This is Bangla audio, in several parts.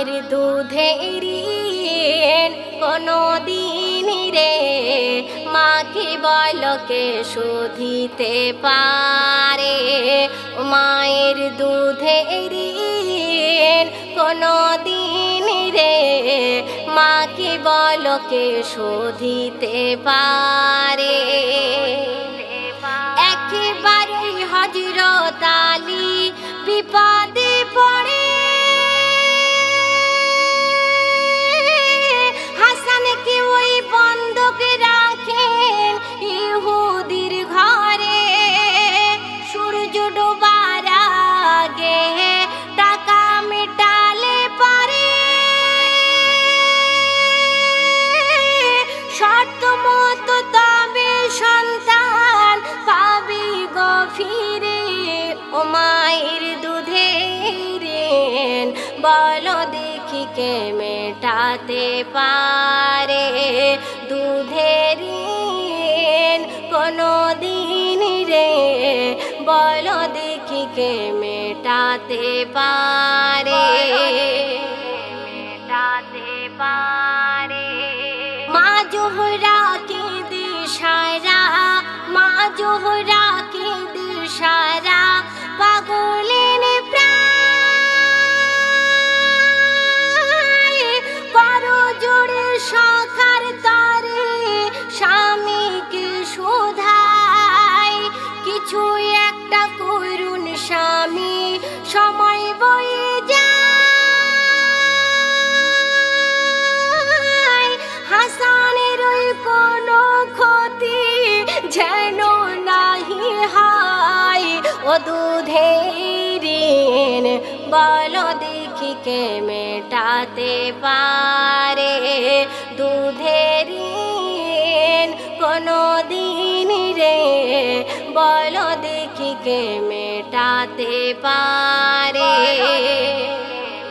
মায়ের দুধের কোনো দিন রে। মাকে বলকে শুধিতে পারে। মায়ের দুধের কোনো দিন রে। মাকে বলকে শোধিতে পারে। একেবারে হজরত আলী বিপদে ও মায়ের দুধের ঋণ বলো দেখি কে মেটাতে পারে। দুধের কোনো দিন রে, বলো দেখি কে মেটাতে পারে। মেটাতে পারে মা জোহরা কে দিশারা মা জোহরা ঋণ বলো দেখি কে মেটাতে পারে। দুধের কোনো দিন রে, বলো দেখি কে মেটাতে পারে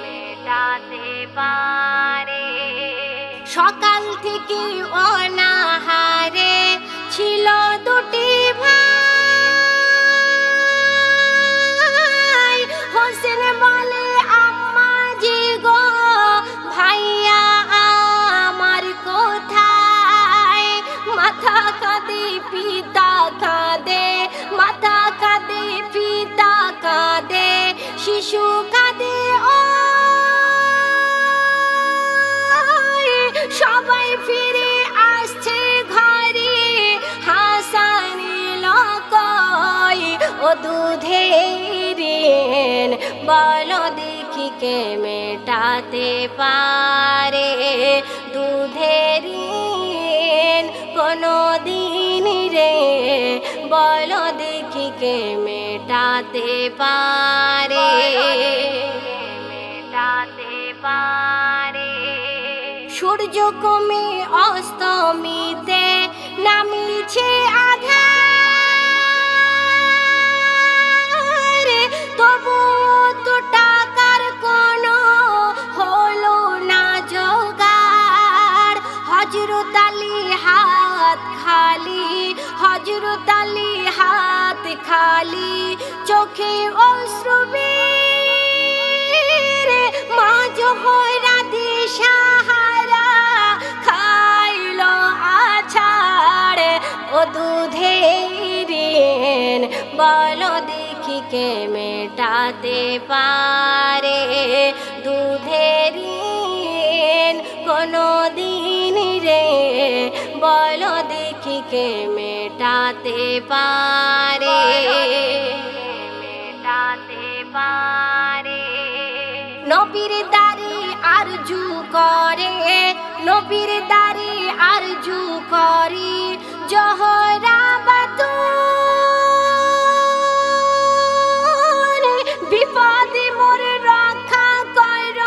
মেটাতে পারে। সকাল থেকে অনাহারে ছিল দুটি ভাই। শিশু কাঁদে সবাই ফিরে আসছে ঘরে, হাসানি লকয় ও ঋণ বলো দেখি কে মেটাতে পারে? দুধের কোনো দিন রে, বলো কে মেটাতে পারে মেটাতে পারে সূর্য কমে অস্তমিতে নামিছে খালি চোখে অশ্রুবীর মা জোহরা দিশাহারা খাইল আছাড়। ও দুধের বলো দেখি কে মেটাতে পারে। দুধের কোনো দিন রে, বলো দেখি কে মেটাতে পারে। নবীর দাড়ি আরজু করি জহরা বাতুল বিপদে মোর রক্ষা কর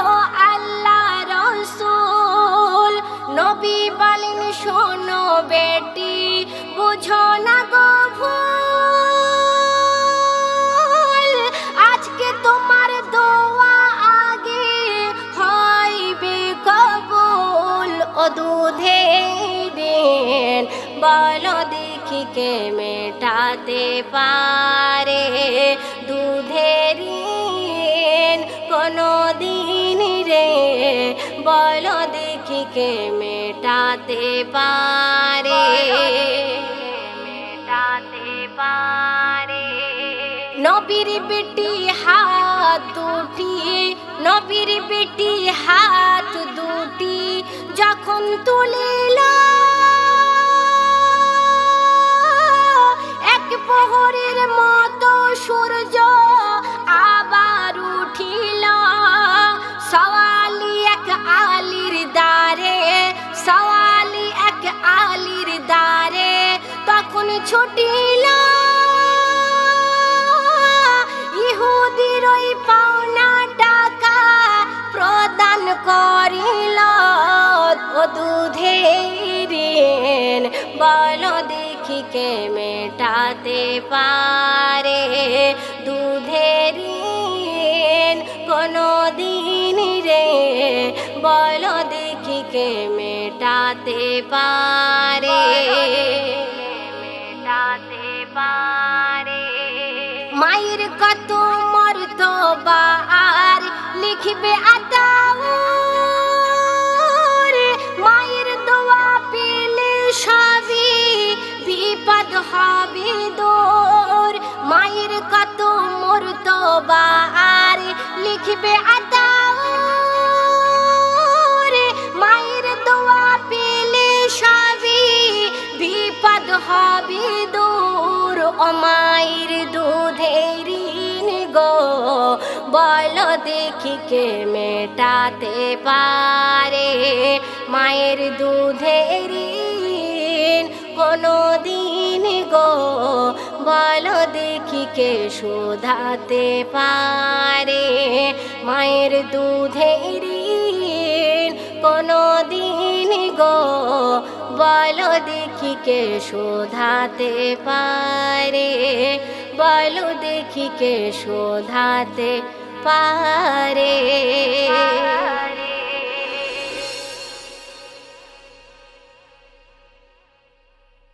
ও আল্লাহ রসুল। নবী বলেন, শোনো বেটি, বুঝো না গো বলো দেখি কে মেটাতে পারে। দুধের কোনো দিন রে, বলো দেখি কে মেটাতে পারে। মেটাতে পারে নবীর বেটি হাত দুটি, নবীর বেটি হাত দুটি, যখন তুলিল ছুটিল। পাওনা টাকা প্রদান বলো দেখি কে মেটাতে পারে। দুধের কোনো দিন রে, বলো দেখি কে মেটাতে পারে। কত আর লিখবে মায়ের দোয়া পেলে সবই বিপদ হবে দূর। মায়ের কত মর্তবা আর লিখবে আতাউর মায়ের দোয়া পেলে সবই বিপদ হবে দূর। ও মায়ের বলো দেখি কে মেটাতে পারে মায়ের দুধের কোনো দিন গো, বলো দেখি কে শোধাতে পারে মায়ের দুধের কোনো দিন গো, বলো দেখি কে শোধাতে পারে। বলো দেখি কে শোধাতে പാരേ.